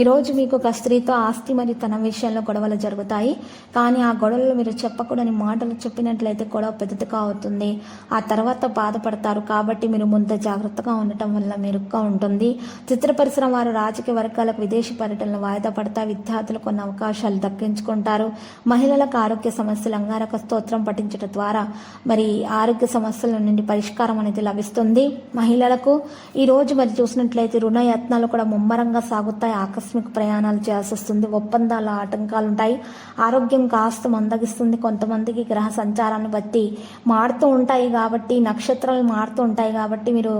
ఈరోజు మీకు ఒక స్త్రీతో ఆస్తి మరియు తన విషయంలో గొడవలు జరుగుతాయి. కానీ ఆ గొడవలు మీరు చెప్పకూడని మాటలు చెప్పినట్లయితే గొడవ పెద్దదిగా అవుతుంది ఆ తర్వాత బాధపడతారు కాబట్టి మీరు ముందు జాగ్రత్తగా ఉండటం వల్ల మెరుగ్గా ఉంటుంది. చిత్ర పరిశ్రమ వారు రాజకీయ వర్గాలకు విదేశీ పర్యటనలు వాయిదా పడతా విద్యార్థులు కొన్ని అవకాశాలు దక్కించుకుంటారు. మహిళలకు ఆరోగ్య సమస్యలు అంగారక స్తోత్రం పఠించడం ద్వారా మరి ఆరోగ్య సమస్యల నుండి పరిష్కారం అనేది లభిస్తుంది. మహిళలకు ఈరోజు మరి చూసినట్లయితే రుణ యత్నాలు కూడా ముమ్మరంగా సాగుతాయి. ఆకస్మిక ప్రయాణాలు చేయాల్సి వస్తుంది ఒప్పందాల ఆటంకాలు ఉంటాయి ఆరోగ్యం కాస్త మందగిస్తుంది. కొంతమందికి గ్రహ సంచారాన్ని బట్టి మారుతూ ఉంటాయి కాబట్టి నక్షత్రాలు మారుతూ ఉంటాయి కాబట్టి మీరు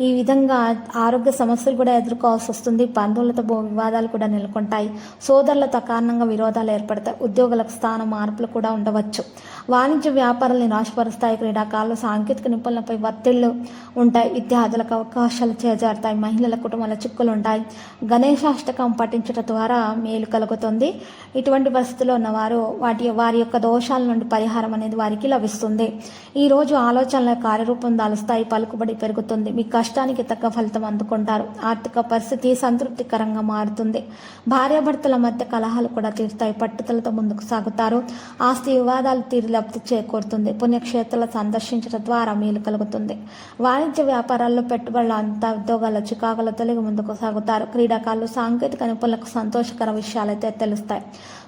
ఈ విధంగా ఆరోగ్య సమస్యలు కూడా ఎదుర్కోవాల్సి వస్తుంది. బంధువులతో భూ వివాదాలు కూడా నెలకొంటాయి. సోదరులతో కారణంగా విరోధాలు ఏర్పడతాయి. ఉద్యోగులకు స్థాన మార్పులు కూడా ఉండవచ్చు. వాణిజ్య వ్యాపారాలను నిరాశపరుస్తాయి క్రీడాకారులు సాంకేతిక నిపుణులపై ఒత్తిళ్ళు ఉంటాయి. విద్యార్థులకు అవకాశాలు చేజారుతాయి. మహిళల కుటుంబాల చిక్కులు ఉంటాయి గణేశాష్టకం పఠించడం ద్వారా మేలు కలుగుతుంది. ఇటువంటి పరిస్థితుల్లో ఉన్నవారు వాటి వారి యొక్క దోషాల నుండి పరిహారం అనేది వారికి లభిస్తుంది. ఈరోజు ఆలోచనల కార్యరూపం దాలుస్తాయి. పలుకుబడి పెరుగుతుంది. మీ కష్టానికి తగ్గ ఫలితం అందుకుంటారు. ఆర్థిక పరిస్థితి సంతృప్తికరంగా మారుతుంది. భార్యాభర్తల మధ్య కలహాలు కూడా తీరుతాయి. పట్టుదలతో ముందుకు సాగుతారు. ఆస్తి వివాదాలు తీరు లబ్ధి చేకూరుతుంది. పుణ్యక్షేత్రాలు సందర్శించడం ద్వారా మేలు కలుగుతుంది. వాణిజ్య వ్యాపారాల్లో పెట్టుబడులు అంతా ఉద్యోగాల చికాకులు తొలగి ముందుకు సాగుతారు. క్రీడాకారులు సాంకేతిక నిపుణులకు సంతోషకర విషయాలైతే తెలుస్తాయి.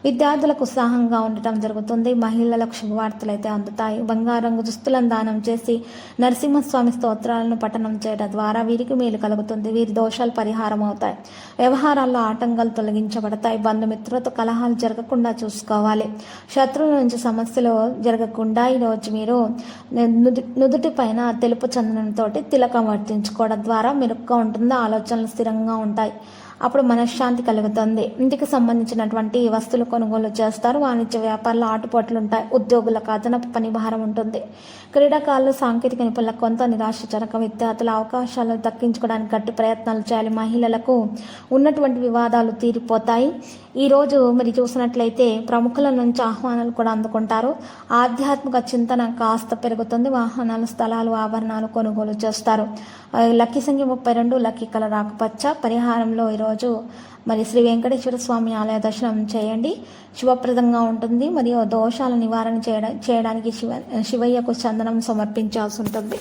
విద్యార్థులకు ఉత్సాహంగా ఉండటం జరుగుతుంది. మహిళలకు శుభవార్తలు అయితే అందుతాయి. బంగారం దుస్తులను దానం చేసి నరసింహస్వామి స్తోత్రాలను పఠనం చేయడం ద్వారా వీరికి మేలు కలుగుతుంది. వీరి దోషాలు పరిహారం అవుతాయి. వ్యవహారాల్లో ఆటంకాలు తొలగించబడతాయి. బంధుమిత్రులతో కలహాలు జరగకుండా చూసుకోవాలి. శత్రువుల నుంచి సమస్యలు జరగకుండా ఈరోజు మీరు నుదు నుదుటి పైన తెలుపు చందనంతో తిలకం వర్తించుకోవడం ద్వారా మెరుగ్గా ఉంటుంది ఆలోచనలు స్థిరంగా ఉంటాయి. అప్పుడు మనశ్శాంతి కలుగుతుంది. ఇంటికి సంబంధించినటువంటి వస్తువులు కొనుగోలు చేస్తారు. వాణిజ్య వ్యాపారాలు ఆటుపోట్లు ఉంటాయి. ఉద్యోగులకు అదనపు పనిభారం ఉంటుంది. క్రీడాకారులు సాంకేతిక నిపుణులకు కొంత నిరాశజనక విద్యార్థుల అవకాశాలు దక్కించుకోవడానికి గట్టి ప్రయత్నాలు చేయాలి. మహిళలకు ఉన్నటువంటి వివాదాలు తీరిపోతాయి. ఈరోజు మరి చూసినట్లయితే ప్రముఖుల నుంచి ఆహ్వానాలు కూడా అందుకుంటారు. ఆధ్యాత్మిక చింతన కాస్త పెరుగుతుంది. వాహనాలు స్థలాలు ఆభరణాలు కొనుగోలు చేస్తారు. లక్కీ సంఖ్య ముప్పై రెండు లక్కీ కల రాకపచ్చ పరిహారంలో ఈరోజు మరి శ్రీ వెంకటేశ్వర స్వామి ఆలయ దర్శనం చేయండి. శుభప్రదంగా ఉంటుంది. మరియు దోషాల నివారణ చేయడానికి శివ శివయ్యకు చందనం సమర్పించాల్సి ఉంటుంది.